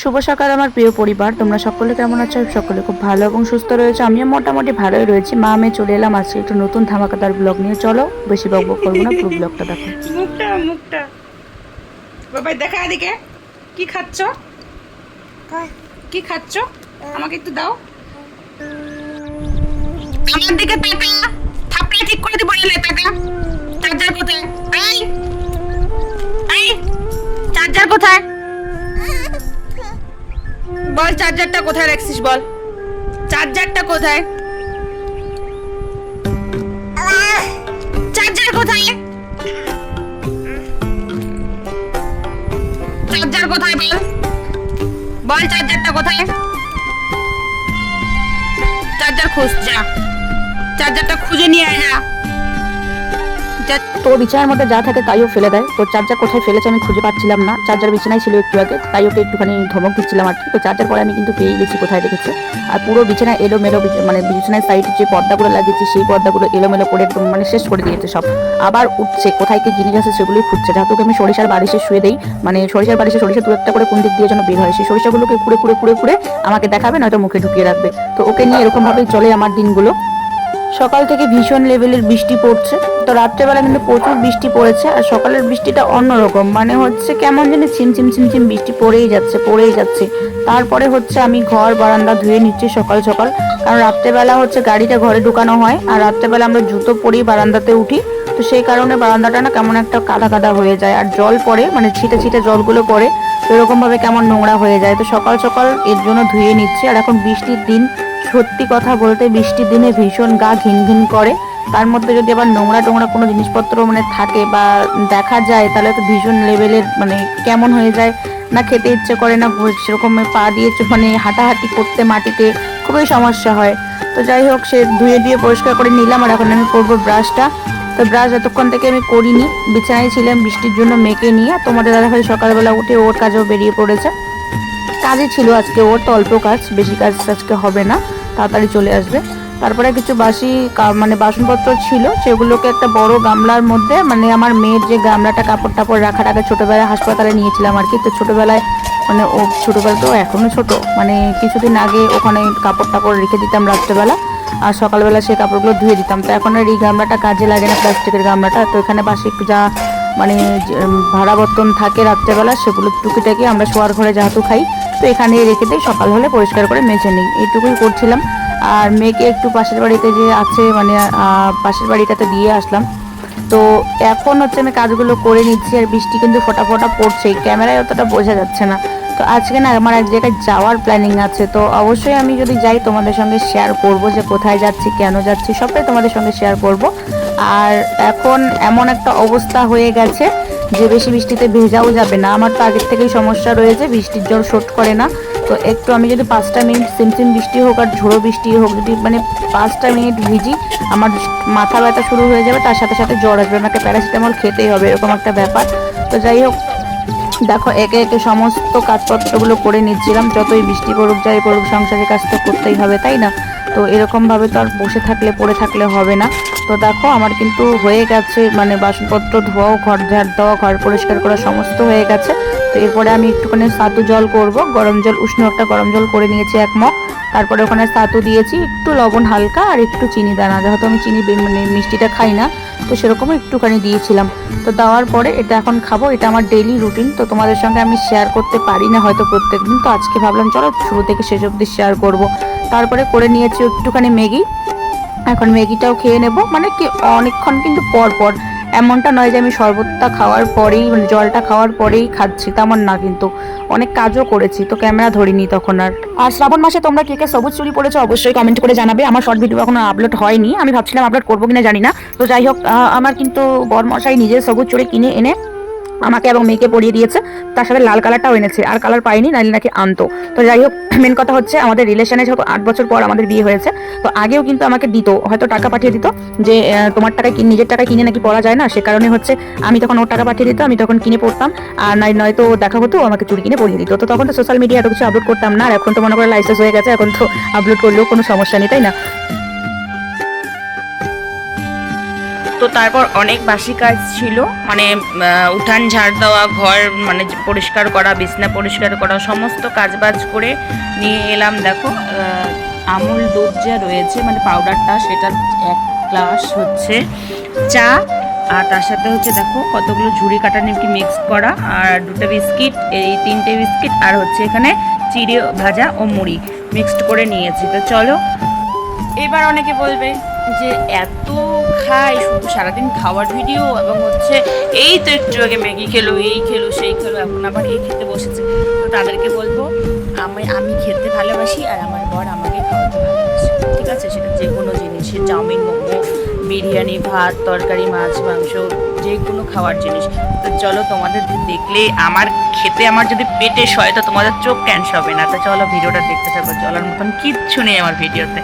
শুভ সকাল আমার প্রিয় পরিবার। তোমরা সকলে কেমন আছো? সকলে খুব ভালো এবং সুস্থ রয়েছে। আমিও মোটামুটি ভালোই রয়েছি। মা আমি চলে এলাম আজকে একটু নতুন ধামাকাদার ব্লগ নিয়ে। চলো বেশি বক বক করব না পুরো ব্লগটা দেখো। মুখটা মুখটা। বাবাই দেখা এদিকে। কি খাচ্ছ? কি খাচ্ছ? আমাকে একটু দাও। আমার দিকে তাকা। থাপড়া ঠিক করে দিব এলে তাকা। চার্জার কোথায়? এই। এই চার্জার কোথায়? বল চার্জারটা কোথায় রাখছিস বল? চার্জারটা কোথায়? চার্জার কোথায়? চার্জার কোথায় বল? বল চার্জারটা কোথায়? চার্জার খুঁজ যা। চার্জারটা খুঁজে নিয়ে আয় যা যা- তো বিছানার মধ্যে যা থাকে তাইও ফেলে দেয়। তো চার্জার কোথায় ফেলেছে আমি খুঁজে পাচ্ছিলাম না। চার্জার বিছানায় ছিল একটু আগে, তাই ওকে একটুখানি ধমক দিচ্ছিলাম আর কি। তো চার্জার পরে আমি কিন্তু পেয়ে গেছি কোথায় রেখেছে। আর পুরো বিছানা এলোমেলো মানে বিছানায় সাইডে যে পর্দাগুলো লাগিয়েছি, সেই পর্দাগুলো এলোমেলো করে একদম মানে শেষ করে দিয়েছে সব। আবার উঠছে, কোথায় কি জিনিস আছে সেগুলোই খুঁজছে। ওকে আমি সরিষার বারিশে শুয়ে দেই মানে সরিষার বারিশে সরিষা দু একটা করে কোন দিক দিয়ে যেন বের হয়, সেই সরিষাগুলোকে কুড়ে কুড়ে কুড়ে কুড়ে আমাকে দেখাবে, নয়তো মুখে ঢুকিয়ে রাখবে। তো ওকে নিয়ে এরকম ভাবেই চলে আমার দিনগুলো। সকাল থেকে ভীষণ লেভেলের বৃষ্টি পড়ছে। তো রাত্রেবেলা কিন্তু প্রচুর বৃষ্টি পড়েছে আর সকালের বৃষ্টিটা অন্যরকম। মানে হচ্ছে কেমন যেন ছিমছিম ছিমছিম বৃষ্টি পড়েই যাচ্ছে পড়েই যাচ্ছে। তারপরে হচ্ছে আমি ঘর, বারান্দা ধুয়ে নিচ্ছি সকাল সকাল। কারণ রাত্রেবেলা হচ্ছে গাড়িটা ঘরে ঢুকানো হয় আর রাত্রেবেলা আমরা জুতো পরেই বারান্দাতে উঠি। তো সেই কারণে বারান্দাটা না কেমন একটা কাদা কাদা হয়ে যায় আর জল পড়ে মানে ছিটে ছিটে জলগুলো পড়ে। তো এরকম ভাবে কেমন নোংরা হয়ে যায়। তো সকাল সকাল এর জন্য ধুয়ে নিচ্ছি। আর এখন বৃষ্টির দিন সত্যি কথা বলতে বৃষ্টির দিনে ভীষণ গা ঘিন ঘিন করে। তার মধ্যে যদি আবার নোংরা টোংরা কোনো জিনিসপত্র মানে থাকে বা দেখা যায়, তাহলে তো ভীষণ লেভেলের মানে কেমন হয়ে যায়। না খেতে ইচ্ছে করে না সেরকম পা দিয়ে মানে হাঁটাহাঁটি করতে মাটিতে খুবই সমস্যা হয়। তো যাই হোক, সে ধুয়ে দিয়ে পরিষ্কার করে নিলাম আর এখন আমি করব ব্রাশটা তো ব্রাশ এতক্ষণ থেকে আমি করিনি, বিছানায় ছিলাম বৃষ্টির জন্য মেখে নিয়ে। তোমাদের ভাই সকালবেলা উঠে ওর কাজেও বেরিয়ে পড়েছে। কাজে ছিল আজকে ওর, তো অল্প কাজ, বেশি কাজ আজকে হবে না। তাড়াতাড়ি চলে আসবে। তারপরে কিছু বাসি মানে বাসনপত্র ছিল, সেগুলোকে একটা বড় গামলার মধ্যে মানে আমার মেয়ের যে গামলাটা কাপড় টাপড় রাখার আগে ছোটোবেলায় হাসপাতালে নিয়েছিলাম আর কি, তো ছোটোবেলায় মানে ও ছোটোবেলা তো এখনও ছোট মানে কিছুদিন আগে ওখানে কাপড় টাপড় রেখে দিতাম রাত্রেবেলা, আর সকালবেলা সেই কাপড়গুলো ধুয়ে দিতাম। তো এখন আর এই গামলাটা কাজে লাগে না, প্লাস্টিকের গামলাটা, তো এখানে বাসি যা মানে ভাড়া বর্তন থাকে রাত্রেবেলা, সেগুলো টুকিটাকি আমরা শোয়ার ঘরে যেহেতু খাই তো এখানে রেখে দিই। সকাল হলে পরিষ্কার করে মেজে নিই। এইটুকুই করছিলাম। আর মেয়েকে একটু পাশের বাড়িতে যে আছে মানে পাশের বাড়িটাতে দিয়ে আসলাম। তো এখন হচ্ছে আমি কাজগুলো করে নিচ্ছি আর বৃষ্টি কিন্তু ফোটা ফোটা পড়ছে ক্যামেরায় অতটা বোঝা যাচ্ছে না। তো আজকে না আমার এক জায়গায় যাওয়ার প্ল্যানিং আছে। তো অবশ্যই আমি যদি যাই, তোমাদের সঙ্গে শেয়ার করব যে কোথায় যাচ্ছি, কেন যাচ্ছি, সবটাই তোমাদের সঙ্গে শেয়ার করব। আর এখন এমন একটা অবস্থা হয়ে গেছে যে বেশি বৃষ্টিতে ভেজাও যাবে না। আমার তো আগের থেকেই সমস্যা রয়েছে, বৃষ্টির জল শোট করে না। তো একটু আমি যদি পাঁচটা মিনিট সিমসিম বৃষ্টি হোক আর ঝোড়ো বৃষ্টি হোক, যদি মানে পাঁচটা মিনিট ভিজি, আমার মাথা ব্যথা শুরু হয়ে যাবে, তার সাথে সাথে জ্বর আসবে। আমাকে প্যারাসিটামল খেতেই হবে, এরকম একটা ব্যাপার। তো যাই হোক, দেখো, একে একে সমস্ত কাজপত্রগুলো করে নিচ্ছিলাম। যতই বৃষ্টি পড়ুক, যাই পড়ুক, সংসারের কাজ তো করতেই হবে, তাই না? তো এরকমভাবে তো আর বসে থাকলে, পড়ে থাকলে হবে না। তো দেখো, আমার কিন্তু হয়ে গেছে মানে বাসনপত্র ধোয়াও, ঘর ঝাড় দেওয়া, ঘর পরিষ্কার করা সমস্ত হয়ে গেছে। তো এরপরে আমি একটুখানি সাতু জল করব, গরম জল, উষ্ণ একটা গরম জল করে নিয়েছি এক মগ। তারপরে ওখানে সাতু দিয়েছি, একটু লবণ হালকা আর একটু চিনি দানা। যেহেতু আমি চিনি মানে মিষ্টিটা খাই না, তো সেরকম একটুখানি দিয়েছিলাম। তো দেওয়ার পরে এটা এখন খাব, এটা আমার ডেইলি রুটিন তো তোমাদের সঙ্গে আমি শেয়ার করতে পারি না হয়তো প্রত্যেকদিন। তো আজকে ভাবলাম, চলো শুরু থেকে শেষ অবধি শেয়ার করব। তারপরে করে নিয়েছি একটুখানি ম্যাগি। এখন ম্যাগিটাও খেয়ে নেব। মানে কি, অনেকক্ষণ কিন্তু পর পর। এমনটা নয় যে আমি শরবতটা খাওয়ার পরেই মানে জলটা খাওয়ার পরেই খাচ্ছি, তেমন না কিন্তু। অনেক কাজও করেছি, তো ক্যামেরা ধরিনি তখন আর। আর শ্রাবণ মাসে তোমরা কে কে সবুজ চুরি পড়েছো অবশ্যই কমেন্ট করে জানাবে। আমার শর্ট ভিডিও এখনও আপলোড হয়নি। আমি ভাবছিলাম আপলোড করব কিনা জানি না। তো যাই হোক আমার কিন্তু বরমশাই নিজে সবুজ চুরি কিনে এনে আমাকে এবং মেয়েকে পরিয়ে দিয়েছে। তার সাথে লাল কালারটাও এনেছে, আর কালার পাইনি নাইলে নাকি আনতো। তো যাই হোক মেন কথা হচ্ছে আমাদের রিলেশনে যখন আট বছর পর আমাদের বিয়ে হয়েছে, তো আগেও কিন্তু আমাকে দিত, হয়তো টাকা পাঠিয়ে দিত, যে তোমার টাকায় নিজের টাকায় কিনে নাকি পড়া যায় না? সে কারণে হচ্ছে আমি তখন ওর টাকা পাঠিয়ে দিত, আমি তখন কিনে পড়তাম, আর নাই, নয়তো দেখা হতো আমাকে চুরি কিনে পরিয়ে দিত। তো তখন তো সোশ্যাল মিডিয়া এত কিছু আপলোড করতাম না, আর এখন তো মনে করে লাইসেন্স হয়ে গেছে, এখন তো আপলোড করলেও কোনো সমস্যা নেই, তাই না? তো তারপর অনেক বাসি কাজ ছিল। মানে উঠান ঝাড় দেওয়া, ঘর মানে পরিষ্কার করা, বিছনা পরিষ্কার করা, সমস্ত কাজবাজ করে নিয়ে এলাম। দেখো আমুল দুধ যা রয়েছে মানে পাউডারটা সেটা এক গ্লাস হচ্ছে চা। আর তার সাথে হচ্ছে দেখো, কতগুলো ঝুড়ি কাটা নিমকি মিক্স করা, আর দুটো বিস্কিট, এই তিনটে বিস্কিট, আর হচ্ছে এখানে চিড়ে ভাজা ও মুড়ি মিক্সড করে নিয়েছি। তো চলো, এবার অনেকে বলবে যে এত খাই শুধু সারাদিন খাওয়ার ভিডিও এবং হচ্ছে এই তো একটু আগে ম্যাগি খেলো, এই খেলো, সেই খেলো, এখন আবার এই খেতে বসেছে। তো তাদেরকে বলব, আমি আমি খেতে ভালোবাসি আর আমার বর আমাকে খাওয়াতে ভালোবাসে। ঠিক আছে? সেটা যে কোনো জিনিস, চাউমিন, মোমো, বিরিয়ানি, ভাত, তরকারি, মাছ, মাংস, যে কোনো খাওয়ার জিনিস। তো চলো তোমাদের দেখলে আমার খেতে আমার যদি পেটে সয়, তো তোমাদের চোখ ক্যান্স হবে না। তো চলো ভিডিওটা দেখতে থাকো। চলার মতন কিচ্ছু নেই আমার ভিডিওতে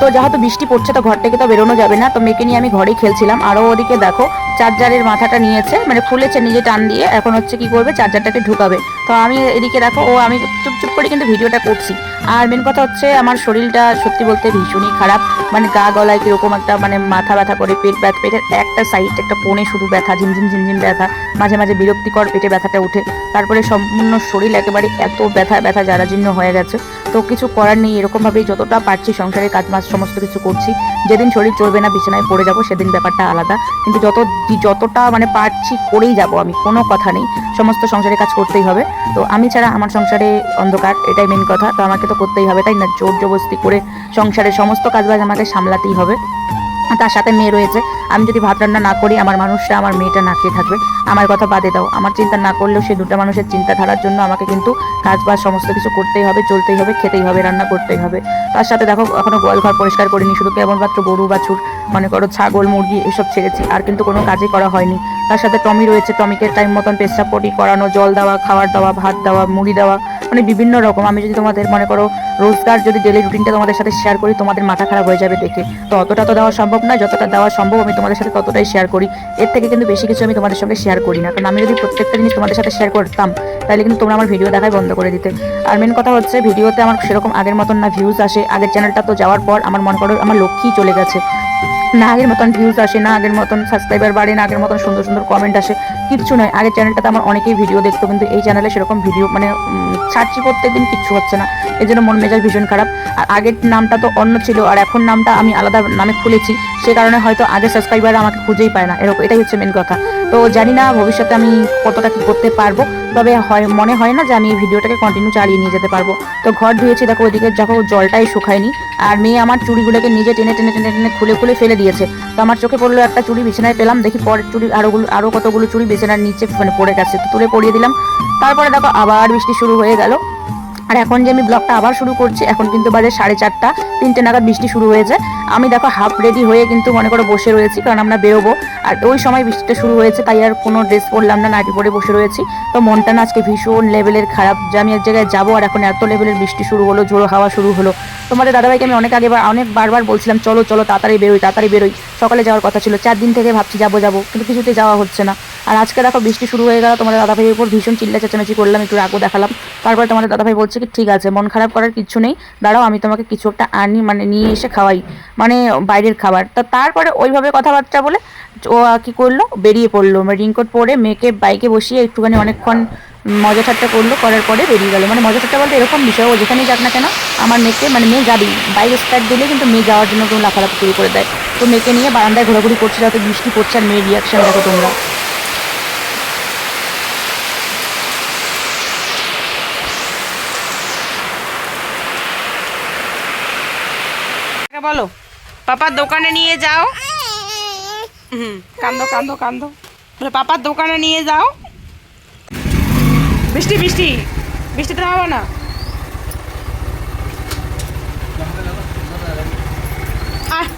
তো যেহেতু বৃষ্টি পড়ছে তো ঘর থেকে তো বেরোনো যাবে না। তো মেয়েকে নিয়ে আমি ঘরেই খেলছিলাম। আরও ওদিকে দেখো, চার্জারের মাথাটা নিয়েছে মানে খুলেছে নিজে টান দিয়ে। এখন হচ্ছে কি করবে, চার্জারটাকে ঢুকাবে। তো আমি এদিকে দেখো, ও আমি চুপ চুপ করে কিন্তু ভিডিওটা করছি। আর মেন কথা হচ্ছে, আমার শরীরটা সত্যি বলতে ভীষণই খারাপ। মানে গা গলায় কীরকম একটা মানে মাথা ব্যথা করে, পেট ব্যথা, পেটের একটা সাইড একটা কোণে শুধু ব্যথা, ঝিমঝিম ঝিমঝিম ব্যথা। মাঝে মাঝে বিরক্তিকর পেটে ব্যথাটা উঠে। তারপরে সম্পূর্ণ শরীর একেবারে এত ব্যথা ব্যথা জারাজীর্ণ হয়ে গেছে। তো কিছু করার নেই, এরকমভাবেই যতটা পারছি সংসারের কাজ মাছ সমস্ত কিছু করছি। যেদিন শরীর চলবে না, বিছানায় পড়ে যাব, সেদিন ব্যাপারটা আলাদা। কিন্তু যত যতটা মানে পারছি করেই যাব আমি, কোনো কথা নেই। সমস্ত সংসারের কাজ করতেই হবে। তো আমি ছাড়া আমার সংসারে অন্ধকার, এটাই মেন কথা। তো আমাকে তো করতেই হবে, তাই না? জোর জবস্তি করে সংসারের সমস্ত কাজবাজ আমাকে সামলাতেই হবে। তার সাথে মেয়ে রয়েছে। আমি যদি ভাত রান্না না করি, আমার মানুষরা আমার মেয়েটা না খেয়ে থাকবে। আমার কথা বাদে দাও। আমার চিন্তা না করলেও সে দুটো মানুষের চিন্তাধারার জন্য আমাকে কিন্তু কাজ বাজ সমস্ত কিছু করতেই হবে, চলতেই হবে, খেতেই হবে, রান্না করতেই হবে। তার সাথে দেখো, এখনও গোয়াল ঘর পরিষ্কার করিনি, শুধু কেবলমাত্র গরু, বাছুর, মনে করো ছাগল, মুরগি এসব ছেড়েছি, আর কিন্তু কোনো কাজই করা হয়নি। তার সাথে টমি রয়েছে, টমিকে টাইম মতন পেশাব পটি করানো, জল দেওয়া খাবার দেওয়া, ভাত দেওয়া, মুড়ি দেওয়া মানে বিভিন্ন রকম। আমি যদি তোমাদের মনে করো রোজগার যদি ডেলি রুটিনটা তোমাদের সাথে শেয়ার করি, তোমাদের মাথা খারাপ হয়ে যাবে দেখে। তো অতটা তো দেওয়া সম্ভব নয়, যতটা দেওয়া সম্ভব আমি তোমাদের সাথে ততটাই শেয়ার করি। এর থেকে কিন্তু বেশি কিছু আমি তোমাদের সঙ্গে শেয়ার করি না। কারণ আমি যদি প্রত্যেকটা জিনিস তোমাদের সাথে শেয়ার করতাম, তাহলে কিন্তু তোমরা আমার ভিডিও দেখাই বন্ধ করে দিতে। আর মেন কথা হচ্ছে ভিডিওতে আমার সেরকম আগের মতন না ভিউজ আসে। আগের চ্যানেলটা তো যাওয়ার পর আমার মনে করো আমার লক্ষ্যই চলে গেছে। না আগের মতন ভিউজ আসে না আগের মতন সাবস্ক্রাইবার বাড়ে না আগের মতন সুন্দর সুন্দর কমেন্ট আসে। কিচ্ছু নয়, আগের চ্যানেলটাতে আমার অনেকেই ভিডিও দেখতো, কিন্তু এই চ্যানেলে সেরকম ভিডিও মানে ছাড়ছি প্রত্যেক দিন কিচ্ছু হচ্ছে না। এই জন্য মন মেজাজ ভীষণ খারাপ। আর আগের নামটা তো অন্য ছিল, আর এখন নামটা আমি আলাদা নামে খুলেছি। সে কারণে হয়তো আগের সাবস্ক্রাইবার আমাকে খুঁজেই পায় না। এরকম, এটাই হচ্ছে মেন কথা। তো জানি না ভবিষ্যতে আমি কতটা কি করতে পারব, তবে হয়, মনে হয় না যে আমি এই ভিডিওটাকে কন্টিনিউ চালিয়ে নিয়ে যেতে পারব। তো ঘর ধুয়েছি, দেখো ওইদিকে যখন জলটাই শুকায়নি। আর মেয়ে আমার চুড়িগুলোকে নিজে টেনে টেনে টেনে টেনে খুলে খুলে ফেলে দিয়েছে। তো আমার চোখে পড়ল একটা চুড়ি, বিছানায় পেলাম, দেখি পরের চুড়ি আরোগুলো আরও কতগুলো চুড়ি বিছানার নিচে মানে পড়ে গেছে। তুলে পরিয়ে দিলাম। তারপরে দেখো আবার বৃষ্টি শুরু হয়ে গেল। আর এখন যে আমি ব্লগটা আবার শুরু করছি, এখন কিন্তু বাজে সাড়ে চারটা, তিনটে নাগাদ বৃষ্টি শুরু হয়েছে। আমি দেখো হাফ রেডি হয়ে কিন্তু মনে করো বসে রয়েছি, কারণ আমরা বেরোবো। আর ওই সময় বৃষ্টিটা শুরু হয়েছে, তাই আর কোনো ড্রেস পরলাম না নাইটি পরে বসে রয়েছি। তো মনটা না আজকে ভীষণ লেভেলের খারাপ, যে আমি এক জায়গায় যাব আর এখন এত লেভেলের বৃষ্টি শুরু হলো, ঝোড়ো হাওয়া শুরু হলো। তোমাদের দাদাভাইকে আমি অনেক আগে অনেক বারবার বলছিলাম, চলো চলো, তাড়াতাড়ি বেরোই তাড়াতাড়ি বেরোই। সকালে যাওয়ার কথা ছিল চার দিন থেকে ভাবছি যাব যাব, কিন্তু কিছুতে যাওয়া হচ্ছে না। আর আজকে দেখো বৃষ্টি শুরু হয়ে গেল, তোমাদের দাদাভাইয়ের উপর ভীষণ চিল্লা চেঁচামেচি করলাম, একটু রাগও দেখালাম। তারপরে তোমাদের দাদাভাই বলছে কি, ঠিক আছে, মন খারাপ করার কিছু নেই, দাঁড়াও, আমি তোমাকে কিছু একটা আনি মানে নিয়ে এসে খাওয়াই মানে বাইরের খাবার। তো তারপরে ওইভাবে কথাবার্তা বলে ও কি করল, বেরিয়ে পড়ল রিংকোট পরে মেয়েকে বাইকে বসিয়ে একটুখানি অনেকক্ষণ মজা ঠাট্টা করল, করার পরে বেরিয়ে গেলো। মানে মজা ঠাট্টা বলতে এরকম বিষয়, ও যেখানেই যাক না কেন, আমার মেয়েকে মানে মেয়ে যাবেই বাইক স্টার্ট দিলে কিন্তু মেয়ে যাওয়ার জন্য কেউ লাফালাফি শুরু করে দেয়। তো মেয়েকে নিয়ে বারান্দায় ঘোরাঘুরি করছে যাতে বৃষ্টি পড়ছে আর মেয়ের রিয়াকশান দেখো তোমরা। বলো পাপার দোকানে নিয়ে যাও। হুম, কান্দো কান্দো কান্দো। বলে পাপার দোকানে নিয়ে যাও। বৃষ্টি বৃষ্টি, বৃষ্টিতে হবে না। আহ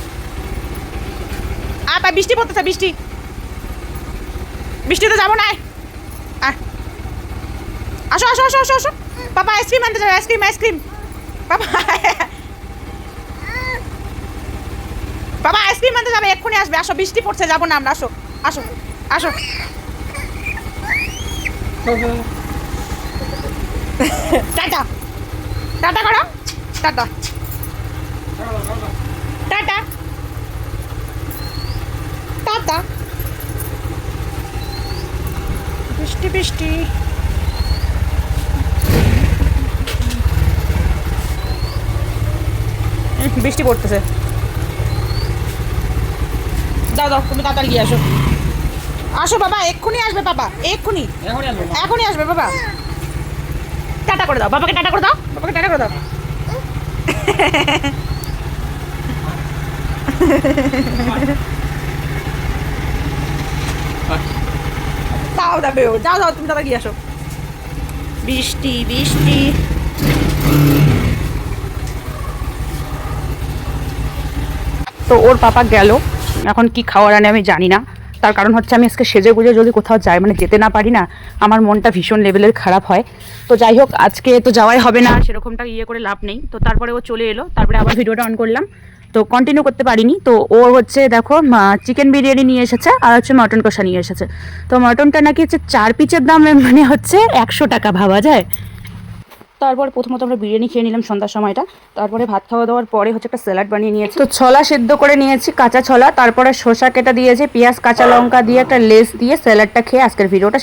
আ তা বৃষ্টি পড়তেছে, বৃষ্টি। বৃষ্টিতে যাব না আসো আসো আসো আসো আসো। পাপা আইসক্রিম আনতে যাবে আইসক্রিম আইসক্রিম পাপা বাবা, আইসক্রিম আনতে যাবে, এক্ষুনি আসবে। আসো, বৃষ্টি পড়ছে, যাব না আমরা, আসো। আসো আসো। টাটা। টাটা করো। টাটা। টাটা। টাটা। বৃষ্টি বৃষ্টি। বৃষ্টি পড়তেছে। দাও দাও তুমি তাড়াতাড়ি গিয়ে আসো। আসো বাবা এক্ষুনি আসবে বাবা এক্ষুনি। এখনই আসবে বাবা। টাটা করে দাও বাবাকে টাটা করে দাও বাবাকে টাটা করে দাও। দাও দাও যাও যাও তুমি তাড়াতাড়ি গিয়ে আসো। বৃষ্টি বৃষ্টি। তো ওর পাপা গেল। এখন কি খাওয়ার আনে আমি জানি না। তার কারণ হচ্ছে আমি আজকে সেজে গুজে যদি কোথাও যাই মানে যেতে না পারি না, আমার মনটা ভীষণ লেভেলের খারাপ হয়। তো যাই হোক, আজকে তো যাওয়াই হবে না, সেরকমটা ইয়ে করে লাভ নেই। তো তারপরে ও চলে এলো, তারপরে আবার ভিডিওটা অন করলাম। তো কন্টিনিউ করতে পারিনি। তো ও হচ্ছে দেখো চিকেন বিরিয়ানি নিয়ে এসেছে আর হচ্ছে মটন কষা নিয়ে এসেছে। তো মটনটা নাকি হচ্ছে চার পিচের দাম মানে হচ্ছে একশো টাকা ভাবা যায়। তারপর প্রথমত আমরা বিরিয়ানি খেয়ে নিলাম সন্ধ্যার সময়টা। তারপরে ভাত খাওয়া দাওয়ার পরে হচ্ছে একটা স্যালাড বানিয়ে নিয়েছি। তো ছলা সেদ্ধ করে নিয়েছি কাঁচা ছলা, তারপরে শসা কেটে দিয়েছি, পেঁয়াজ, কাঁচা লঙ্কা দিয়ে একটা লেস দিয়ে স্যালাডটা খেয়ে আজকের ভিডিওটা